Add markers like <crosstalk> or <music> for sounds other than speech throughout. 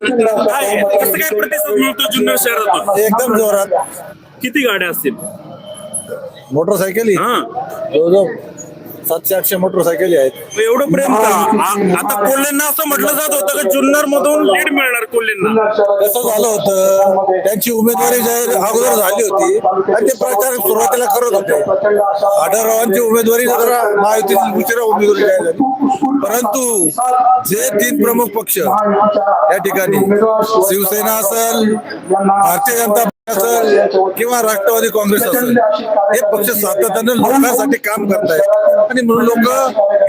काय कसं काय प्रतिसाद मिळतो जुन्नर शहरातून एकदम जोरात. किती गाड्या असतील? मोटरसायकली हा. जवळजवळ सातशे आठशे मोटरसायकली आहेत. मग एवढं प्रेम का? आ- आता कोल्हेंना असं म्हटलं जात होतं की जुन्नर मधून लीड मिळणार कोल्हेंना? कसं झालं होतं. त्यांची उमेदवारी जाहीर अगोदर झाली होती. आणि ते प्रचार सुरुवातीला करत होते. आढळरावांची उमेदवारी जरा महायुतीची उशिरा उमेदवारी जाहीर झाली. परंतु जे तीन प्रमुख पक्ष या ठिकाणी शिवसेना असेल भारतीय जनता किंवा राष्ट्रवादी काँग्रेस असेल हे पक्ष सातत्याने लोकांसाठी काम करतायत. आणि म्हणून लोक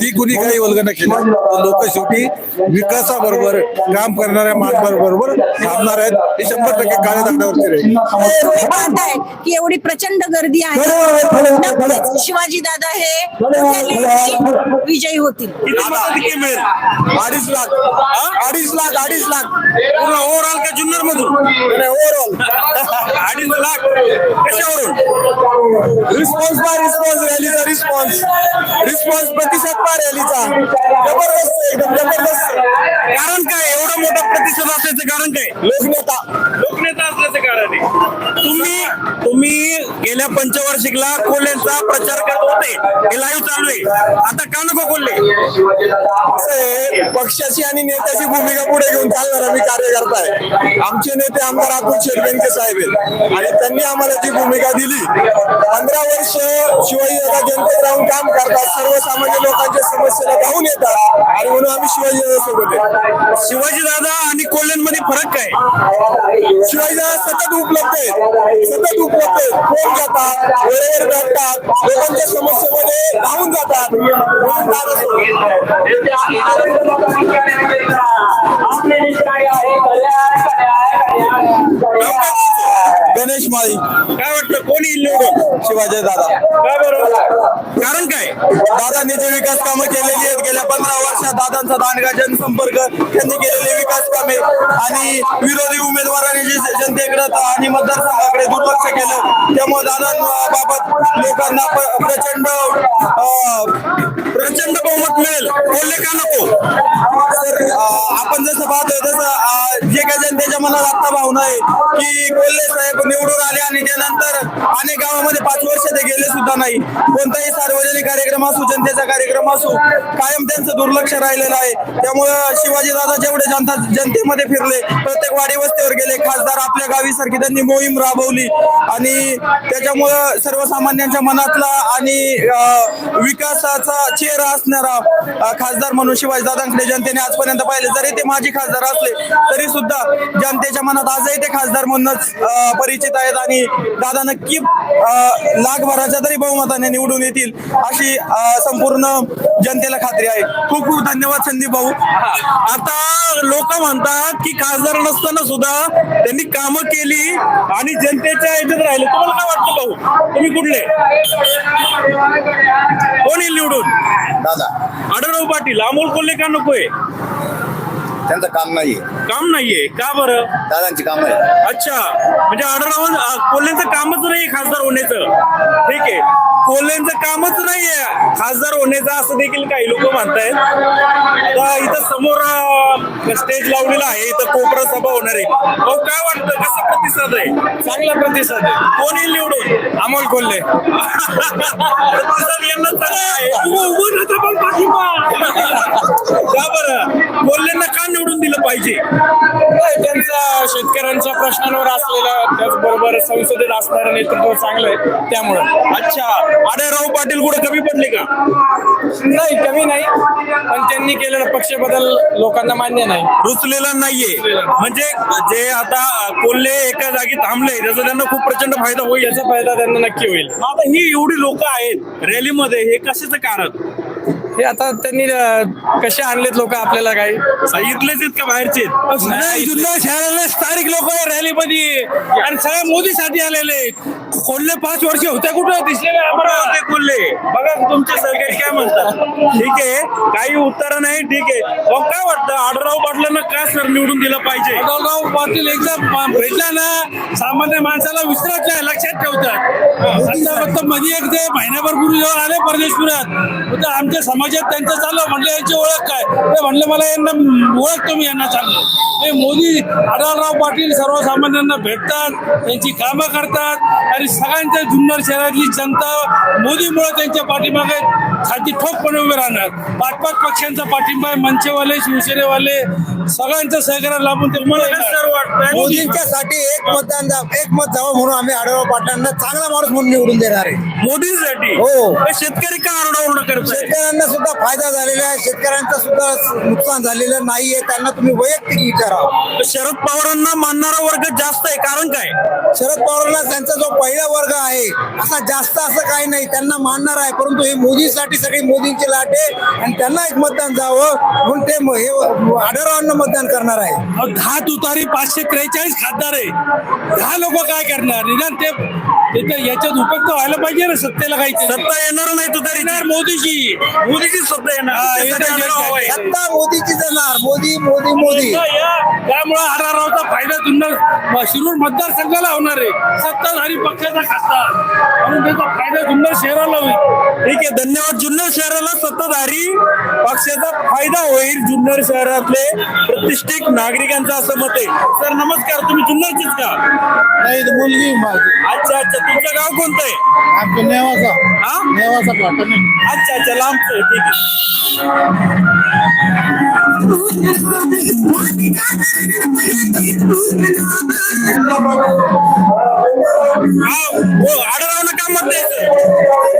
ती कुणी काही वल्गना केलं. लोक शेवटी विकासाबरोबर काम करणाऱ्या माणसाबरोबर थांबणार आहेत. हे शंभर टक्के काळ्या दाखल्यावरती राहील की एवढी प्रचंड गर्दी आहे. शिवाजी दादा हे विजयी होतील. अडीच लाख. अडीच लाख अडीच लाख. पूर्ण ओव्हरऑल का जुन्नर मधून? ओव्हरऑल अडीच लाख. कशावरून? रिस्पॉन्स बाय रिस्पॉन्स रॅलीचा रिस्पॉन्स रिस्पॉन्स प्रतिसाद पा रॅलीचा जबरदस्त एकदम जबरदस्त. कारण काय? एवढं मोठा प्रतिसाद असल्याचं कारण काय? लोकनेता. लोकनेता असल्याचं कारण आहे. तुम्ही तुम्ही गेल्या पंचवार्षिकला कोल्हेंचा प्रचार करत होते. हे लाईव्ह चालू आहे. आता का नको कोल्हे? आहे, पक्षाची आणि नेत्याची भूमिका पुढे घेऊन चालणार मी कार्यकर्ता आहे. आमचे नेते आमदार अतुल शेटबेंके साहेब आहेत आणि त्यांनी आम्हाला जी भूमिका दिली पंधरा वर्ष शिवाजी दादा जनतेत राहून काम करतात सर्वसामान्य लोकांच्या समस्येला धावून येतात आणि म्हणून आम्ही शिवाजी दादा सोबत आहे. शिवाजी दादा आणि कोल्हेंमध्ये फरक काय? शिवाजी दादा सतत उपलब्ध आहेत. सतत उपलब्ध आहेत. फोन जातात वेळेवर भेटतात लोकांच्या समस्येमध्ये धावून जातात. म्हणून दादा सोबत. गणेश माळी. काय वाटतं कोणी येईल निवडून शिवाजी दादा. काय बरं? कारण काय? दादांनी जे विकास कामं केलेली आहेत. गेल्या पंधरा वर्षात दादांचा दांडगा जनसंपर्क त्यांनी केलेले विकास आहे आणि विरोधी उमेदवारांनी जे जनतेकडे आणि मतदारसंघाकडे दुर्लक्ष केलं त्यामुळे दादांबाबत लोकांना प्रचंड प्रचंड बहुमत मिळेल बोलले का नको? तर आपण जसं पाहतोय तसं जे काही जनतेच्या मनात आता भावना आहे की कोल्हे साहेब निवडून आले आणि त्यानंतर अनेक गावामध्ये पाच वर्ष ते गेले सुद्धा नाही. कोणताही सार्वजनिक कार्यक्रम असू जनतेचा कार्यक्रम असू कायम त्यांचं दुर्लक्ष राहिलेलं आहे. त्यामुळे शिवाजी दादा जेवढे जनता जनतेमध्ये फिरले? प्रत्येक वाडी वस्तीवर गेले. खासदार आपल्या गावीसारखी त्यांनी मोहीम राबवली. आणि त्याच्यामुळं सर्वसामान्यांच्या मनातला आणि विकासाचा चेहरा असणारा खासदार म्हणून शिवाजी दादांकडे जनतेने आजपर्यंत पाहिले. जरी ते माजी खासदार असले तरी सुद्धा जनतेच्या मनात आजही ते खासदार म्हणूनच परिचित आहेत. आणि दादा नक्की लाखभराच्या तरी बहुमताने निवडून येतील अशी संपूर्ण जनतेला खात्री आहे. खूप खूप धन्यवाद संदीप भाऊ. आता लोक म्हणतात की खासदार नसताना सुद्धा त्यांनी कामं केली आणि जनतेच्या ह्याच्यात राहिले. तुम्हाला काय वाटतं भाऊ? तुम्ही कुठले? कोण येईल निवडून? दादा. आढळराव पाटील. अमोल कोल्हे का नकोय? त्यांचं काम नाहीये. काम नाहीये. का बरं? दादांची काम आहे अच्छा. म्हणजे आढळराव नाही खासदार होण्याचं. ठीक आहे. कोल्हेंचं कामच नाहीये. खासदार होण्याचं असं देखील काही लोक म्हणतायत. आता इथं समोर स्टेज लावलेला आहे. इथं कोपरा सभा होणार आहे. भाऊ काय वाटतं? कसा प्रतिसाद आहे? चांगला प्रतिसाद आहे. कोण येईल निवडून? अमोल कोल्हे. प्रतिसाद यांना चांगला आहे. का बरं? कोल्हेंना का निवडून दिलं पाहिजे? त्यांचा शेतकऱ्यांच्या प्रश्नांवर असलेलं त्याचबरोबर संसदेत असणारं नेतृत्व चांगलं आहे त्यामुळं. अच्छा आढळराव पाटील कुठं कमी पडले का? नाही कमी नाही. पण त्यांनी केलेला पक्ष बदल लोकांना मान्य नाही. रुचलेला नाहीये. म्हणजे जे आता कोल्हे एका जागी थांबले त्याचा त्यांना खूप प्रचंड फायदा होईल. याचा फायदा त्यांना नक्की होईल. आता ही एवढी लोक आहेत रॅलीमध्ये हे कशाचं कारण? हे आता त्यांनी कसे आणलेत लोक आपल्याला काही? इथलेच आहेत का बाहेरचे जुन्नर शहराला स्थानिक लोक आहे रॅलीमध्ये आणि सगळ्या मोदीसाठी आलेले आहेत. कोल्हे पाच वर्ष होत्या कुठं? दिसले होते कोल्हे. बघा तुमचे सरकारी काय म्हणतात. ठीक आहे काही उत्तर नाही ठीक आहे. मग काय वाटतं आढराव पाटलांना का सर निवडून दिलं पाहिजे? आढळराव पाटील एकदा भेटला ना सामान्य माणसाला विसरत नाही लक्षात ठेवतात. फक्त मध्ये एक ते महिन्याभर पूर्वी जेव्हा आले परदेशपुरात. तर आमच्या समाज मजेत त्यांचं चाललं म्हटलं यांची ओळख काय? ते म्हणलं मला यांना ओळखतो मी यांना चाललं. हे मोदी आढळराव पाटील सर्वसामान्यांना भेटतात त्यांची कामं करतात आणि सगळ्यांच्या जुन्नर शहरातली जनता मोदीमुळे त्यांच्या पाठीमागे खाती ठोकपणे उभे राहणार. पाच पाच पक्षांचा पाठिंबा आहे मंचेवाले शिवसेनेवाले सगळ्यांचं सहकार्य लाभून ते मोदींच्यासाठी एक मतदान जा- एक मत जावं म्हणून आम्ही आढळराव पाटलांना चांगला माणूस म्हणून निवडून देणार आहे. मोदींसाठी? हो. शेतकरी का आरडाओरडा करताय? शेतकऱ्यांना सुद्धा फायदा झालेला आहे. शेतकऱ्यांचं सुद्धा नुकसान झालेलं नाहीये. त्यांना तुम्ही वैयक्तिक विचारा. शरद पवारांना मानणारा वर्ग जास्त आहे. कारण काय? शरद पवारांना त्यांचा जो पहिला वर्ग आहे असा जास्त असं काही नाही. त्यांना मानणार आहे. परंतु हे मोदीसाठी सगळी मोदींची लाट आणि त्यांना एक मतदान जावं म्हणून ते हे आढळरावांना मतदान करणार आहे. दहा तुतारी पाचशे त्रेचाळीस खासदार आहे. दहा लोक काय करणार? निदान ते याच्यात उपयुक्त व्हायला पाहिजे ना सत्तेला काही सत्ता येणार नाही तू तरी येणार मोदीची मोदीची सत्ता हा, येणार. सत्ता मोदीची जाणार मोदी मोदी मोदी. त्यामुळे आढळरावचा फायदा जुन्नर शिरूर मतदारसंघाला होणार आहे. सत्ताधारी पक्षाचा खासदार. म्हणून त्याचा फायदा जुन्नर शहराला होईल. ठीक आहे. धन्यवाद. जुन्नर शहराला सत्ताधारी पक्षाचा फायदा होईल जुन्नर शहरातले प्रतिष्ठित नागरिकांचं असं मत आहे. सर नमस्कार. तुम्ही जुन्नरचीच का? नाही मुलगी अच्छा अच्छा. तुमचं गाव कोणतं आहे? नेवासा. हा? नेवासा अच्छा अच्छा. लांबचं आहे. ठीक आहे मत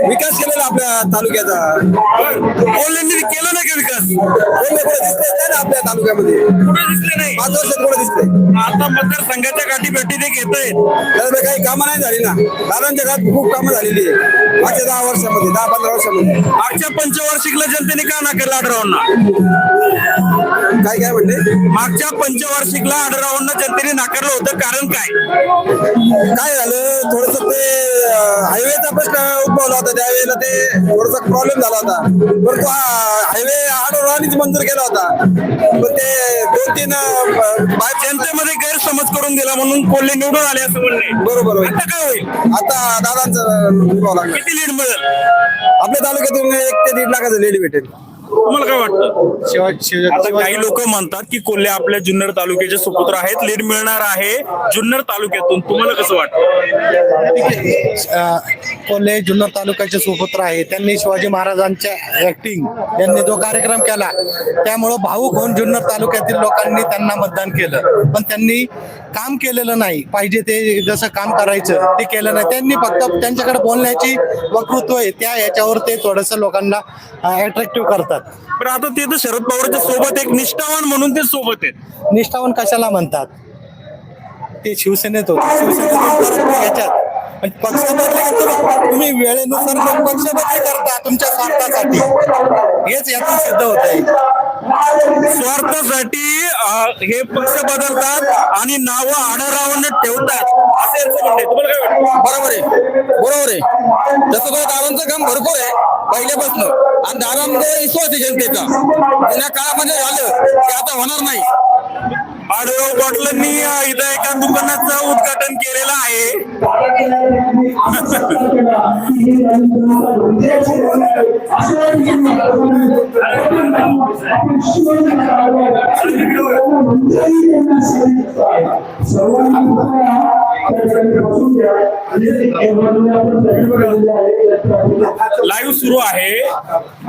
विकास केलेला आपल्या तालुक्याचा. कोल्हेंनी केलं नाही का विकास? कोणी ना आपल्या तालुक्यामध्ये? कुठे दिसले नाही? पाच वर्षात कुठे दिसतंय आता मतदारसंघाच्या गाठी भेटी ते घेत आहेत त्यामुळे काही कामं नाही झाली ना? दादांच्या घरात खूप कामं झालेली आहे मागच्या दहा वर्षामध्ये दहा पंधरा वर्षामध्ये. मागच्या पंचवार्षिकला जनतेने का नाकारलं आढळरावांना काय काय म्हणले? मागच्या पंचवार्षिकला आढळरावांना जनतेने नाकारलं होतं कारण काय? काय झालं? थोडस ते हायवेचा प्रश्न उद्भवला होता त्यावेळेला ते थोडासा प्रॉब्लेम झाला होता. परंतु हायवे आडोरानीच मंजूर केला होता. पण ते दोन तीन अं, जनतेमध्ये गैरसमज करून दिला म्हणून कोल्हे निवडून आले असं म्हणणे बरोबर होईल. आता काय होईल? आता दादांचं लागलं. किती लीड मिळेल? आपल्या तालुक्यातून एक ते दीड लाखाचं लेडी भेटेल. तुम्हाला काय वाटतं? आता काही लोक म्हणतात की कोल्हे आपल्या जुन्नर तालुक्याचे सुपुत्र आहेत लीड मिळणार आहे जुन्नर तालुक्यातून. तुम्हाला कसं वाटतं? कोल्हे जुन्नर तालुक्याचे सुपुत्र आहे त्यांनी शिवाजी महाराजांच्या ऍक्टिंग यांनी जो कार्यक्रम केला त्यामुळं भाऊक होऊन जुन्नर तालुक्यातील लोकांनी त्यांना मतदान केलं. पण त्यांनी काम केलेलं नाही. पाहिजे ते जसं काम करायचं ते केलं नाही. त्यांनी फक्त त्यांच्याकडे बोलण्याची वक्तृत्व आहे. त्या याच्यावर ते थोडंसं लोकांना अट्रॅक्टिव्ह करतात. पण आता ते तर शरद पवारच्या सोबत एक निष्ठावान म्हणून ते सोबत आहेत. निष्ठावान कशाला म्हणतात? ते शिवसेनेत होते. शिवसेनेत याच्यात. तुम्ही- वेळेनुसार पक्ष बदली करता तुमच्या स्वार्थासाठी. हेच यातून सिद्ध होत आहे स्वार्थासाठी हे पक्ष बदलतात आणि नावं आढळरावांना ठेवतात. असे यांचं तुम्हाला काय वाटतं? बरोबर आहे. बरोबर आहे. तसं तो दादांचं काम भरपूर आहे पहिल्यापासून. आणि दादांचा विश्वास आहे जनतेचा. जुन्या काळामध्ये झालं ते आता होणार नाही. आढळराव पाटलांनी अं, इथं एका दुकानाचं उद्घाटन केलेलं आहे. <laughs> <laughs> लाईव्ह सुरू आहे.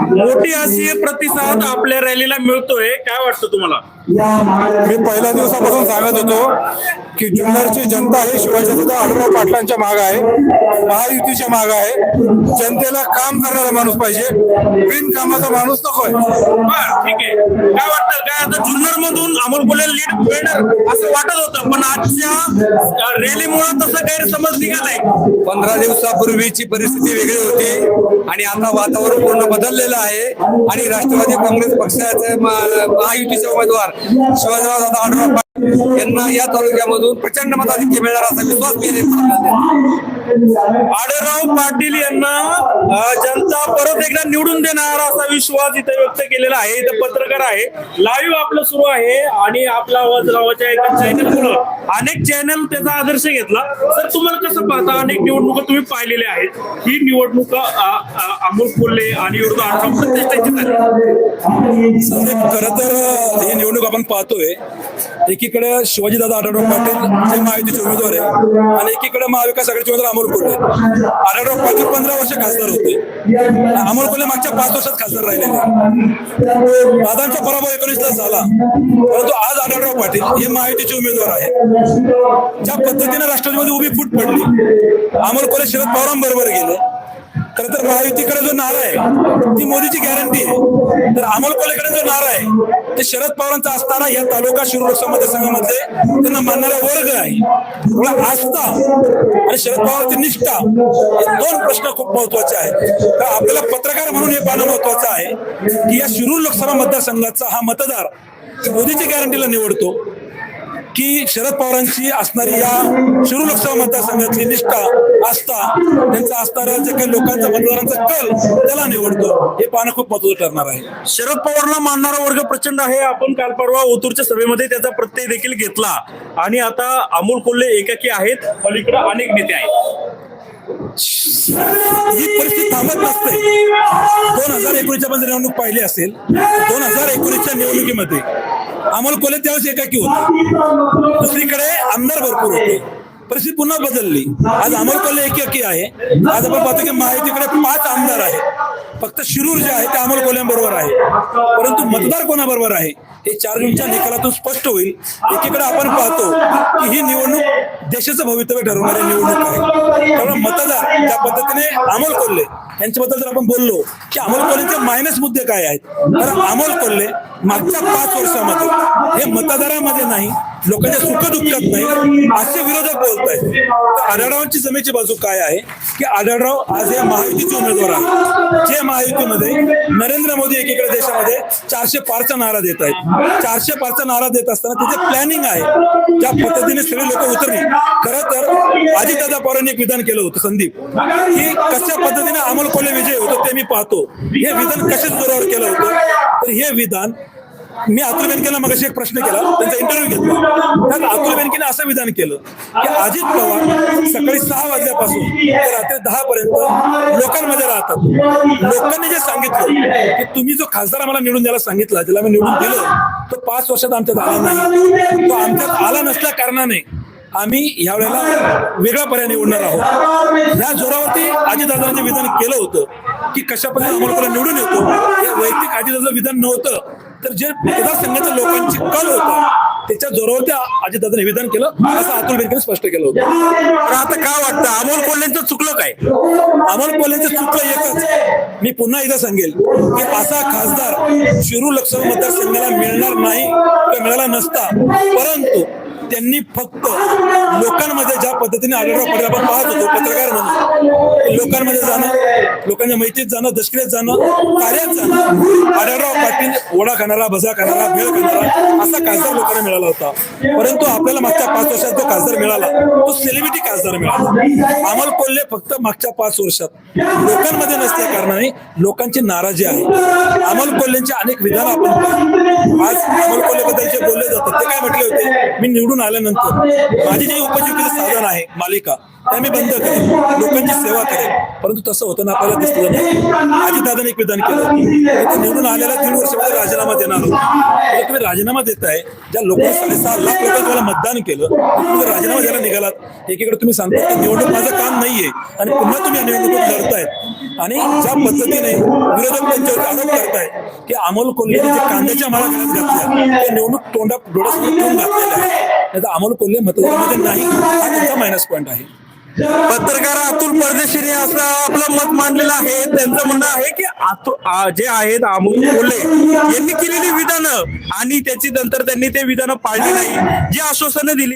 मोठी अशी प्रतिसाद आपल्या रॅलीला मिळतोय. काय वाटतं तुम्हाला? मी पहिल्या दिवसापासून सांगत होतो की जुन्नरची जनता ही शिवाजीदादा आढळराव पाटलांच्या माग आहे. महायुतीच्या माग आहे. जनतेला काम करणारा माणूस पाहिजे. बिनकामाचा माणूस नकोय. ठीक आहे. काय वाटतं? काय आता जुन्नर मधून अमोल कोल्हे लीड मिळणार असं वाटत होतं पण आजच्या मुळात तसं गैरसमज निघालाय. पंधरा दिवसापूर्वीची परिस्थिती वेगळी होती. आणि आता वातावरण पूर्ण बदललेलं आहे. आणि राष्ट्रवादी काँग्रेस पक्षाचे महायुतीचे उमेदवार शिवाजीराव दादा आढळराव पाटील यांना या तालुक्यामधून प्रचंड मताधिक्य मिळणार असा विश्वास मी आढळराव पाटील यांना जनता परत एकदा निवडून देणार असा विश्वास इथे व्यक्त केलेला आहे. इथं पत्रकार आहे. लाईव्ह आपलं सुरू आहे. आणि आपला आवाज नावाच्या एका चॅनल अनेक चॅनल त्याचा आदर्श घेतला. तर तुम्हाला कसं पाहता अनेक निवडणुका तुम्ही पाहिलेल्या आहेत. ही निवडणुका अमोल कोल्हे आणि विरुद्ध खरं तर ही निवडणूक आपण पाहतोय. एकीकडे शिवाजीदादा आढळराव पाटील जे महायुतीचे उमेदवार आहे आणि एकीकडे महाविकास आघाडीचे उमेदवार अमोल कोल्हे आढळराव पाटील पंधरा वर्ष खासदार होते. अमोल कोल्हे मागच्या पाच वर्षात खासदार राहिलेले दादांचा पराभव एकोणीसला झाला. परंतु आज आढळराव पाटील हे महायुतीचे उमेदवार आहेत. ज्या पद्धतीने राष्ट्रवादीमध्ये उभी फूट पडली अमोल कोल्हे शरद पवारांबरोबर गेले. खरं तर महायुतीकडे जो नारा आहे ती मोदीची गॅरंटी आहे. तर अमोल कोलेकडे जो नारा आहे ते शरद पवारांचा असताना या तालुका शिरूर लोकसभा मतदारसंघामध्ये त्यांना मानणारा वर्ग आहे. आस्था आणि शरद पवारांची निष्ठा हे दोन प्रश्न खूप महत्त्वाचे आहेत. तर आपल्याला पत्रकार म्हणून हे पाहणं महत्वाचं आहे की या शिरूर लोकसभा मतदारसंघाचा हा मतदार मोदीची गॅरंटीला निवडतो. की शरद पवारांची असणारी या शिरूर लोकसभा मतदारसंघातली निष्ठा आस्था त्यांचा असणारा जे काही लोकांचा मतदारांचा कल त्याला निवडतो हे पाहणं खूप महत्वाचं ठरणार आहे. शरद पवारला मानणारा वर्ग प्रचंड आहे. आपण काल परवा ओतूरच्या सभेमध्ये त्याचा प्रत्यय देखील घेतला. आणि आता अमोल कोल्हे एकाकी आहेत. पलीकडे अनेक नेते आहेत. ही परिस्थिती थांबत नसते. दोन हजार एकोणीसच्या पण जर निवडणूक पाहिली असेल. दोन हजार एकोणीसच्या निवडणुकीमध्ये. आम्हाला कोल्हे त्यावेळेस एकाकी होते. दुसरीकडे आमदार भरपूर होते. परिस्थिती पुन्हा बदलली. आज अमोल कोल्हे एकाकी आहे. आज आपण पाहतो की महायुतीकडे पाच आमदार आहेत. फक्त शिरूर जे आहे ते अमोल कोल्ह्यांबरोबर आहे. परंतु मतदार कोणाबरोबर आहे? हे चार जूनच्या निकालातून स्पष्ट होईल. एकीकडे आपण पाहतो की ही निवडणूक देशाचं भवितव्य ठरवणारी निवडणूक आहे. त्यामुळे मतदार ज्या पद्धतीने अमोल कोल्हे यांच्याबद्दल जर आपण बोललो की अमोल कोल्हेचे मायनस मुद्दे काय आहेत तर अमोल कोल्हे मागच्या पाच वर्षामध्ये. हे मतदारामध्ये नाही लोकांच्या सुखदुःखात नाही. असे विरोधक बोलत आहेत. आढळरावांची जमेची बाजू काय आहे? की आढळराव आज हे महायुतीचे उमेदवार आहेत. जे महायुतीमध्ये नरेंद्र मोदी एकीकडे देशामध्ये चारशे पारचा नारा देत आहेत. चारशे पारचा नारा देत असताना त्याचे प्लॅनिंग आहे. ज्या पद्धतीने सगळे लोक उतरली. खरं तर अजितदादा पवारांनी एक विधान केलं होतं संदीप. की कशा पद्धतीने अमोल कोल्हे विजय होतो ते मी पाहतो. हे विधान कशाच जोरावर केलं होतं? तर हे विधान मी अतुल बेनकेला मग एक प्रश्न केला त्यांचा इंटरव्ह्यू घेतला. त्यात अतुल बेनकेने असं विधान केलं की अजित पवार सकाळी सहा वाजल्यापासून ते रात्री दहा पर्यंत लोकांमध्ये राहतात. लोकांनी जे सांगितलं की तुम्ही जो खासदार आम्हाला निवडून द्यायला सांगितला ज्याला आम्ही निवडून दिलं तो पाच वर्षात आमच्यात आला नाही. तो आमच्यात आला नसल्या कारणाने आम्ही यावेळेला वेगळा पर्याय निवडणार आहोत. या जोरावरती अजितदादांनी विधान केलं होतं की कशा पद्धतीने आम्हाला निवडून येतो. हे वैयक्तिक अजितदादाचं विधान नव्हतं. तर जे मतदारसंघाच्या लोकांची कल होता त्याच्या जोरावर त्या अजितदादांनी निवेदन केलं असं अतुल बेनकेने स्पष्ट केलं होतं. तर आता काय वाटतं? अमोल कोल्हेंचं चुकलं काय? अमोल कोल्हेचं चुकलं एकच. मी पुन्हा एकदा सांगेल की असा खासदार शिरू लोकसभा मतदारसंघाला मिळणार नाही किंवा मिळाला नसता परंतु त्यांनी फक्त लोकांमध्ये ज्या पद्धतीने आढळराव पाटील आपण पाहत होतो पत्रकार म्हणून. लोकांमध्ये जाणं लोकांच्या मैत्रीत जाणं दशक्रियेत जाणं कार्यात जाणं आढळराव पाटील ओढा खाणारा भजा खाणारा भेळ खाणारा असा खासदार लोकांना मिळाला होता. परंतु आपल्याला मागच्या पाच वर्षात जो खासदार मिळाला तो सेलिब्रिटी खासदार मिळाला. अमोल कोल्हे फक्त मागच्या पाच वर्षात. लोकांमध्ये नसल्या कारणाने लोकांची नाराजी आहे. अमोल कोल्हेंचे अनेक विधान आपण पाहिली. आज अमोल कोल्हेबद्दल जे बोलले जातात ते काय म्हटले होते? मी निवडून आल्यानंतर माझी जी उपजीविकेचं साधन आहे मालिका ते मी बंद करेन. लोकांची सेवा करेन. परंतु तसं होताना आपल्याला दिसलं नाही. अजितदादाने एक विधान केलं निवडून आलेला दीड वर्षामध्ये राजीनामा देणार होता. तुम्ही राजीनामा देताय ज्या लोकांनी साडेसहा लाख लोकांनी तुम्हाला मतदान केलं तुम्ही राजीनामा द्यायला निघालात एकीकडे तुम्ही सांगता की निवडणूक माझं काम नाहीये. आणि पुन्हा तुम्ही या निवडणुकीत लढतायत. आणि ज्या पद्धतीने विरोधक त्यांच्यावर आरोप करतायत की अमोल कोल्हे जे कांद्याच्या माळा घालत घातल्या ते निवडणूक तोंडा डोळ्यासमोर ठेवून घातलेल्या आहे. नाही तर अमोल कोल्हे मतदारामध्ये नाही. हा त्यांचा मायनस पॉईंट आहे. पत्रकार अतुल परदेशीने असं आपलं मत मांडलेलं आहे. त्यांचं म्हणणं आहे की आतु जे आहेत अमोल कोल्हे यांनी केलेली विधानं आणि त्याची नंतर त्यांनी ते विधानं पाळली नाही जी आश्वासनं दिली.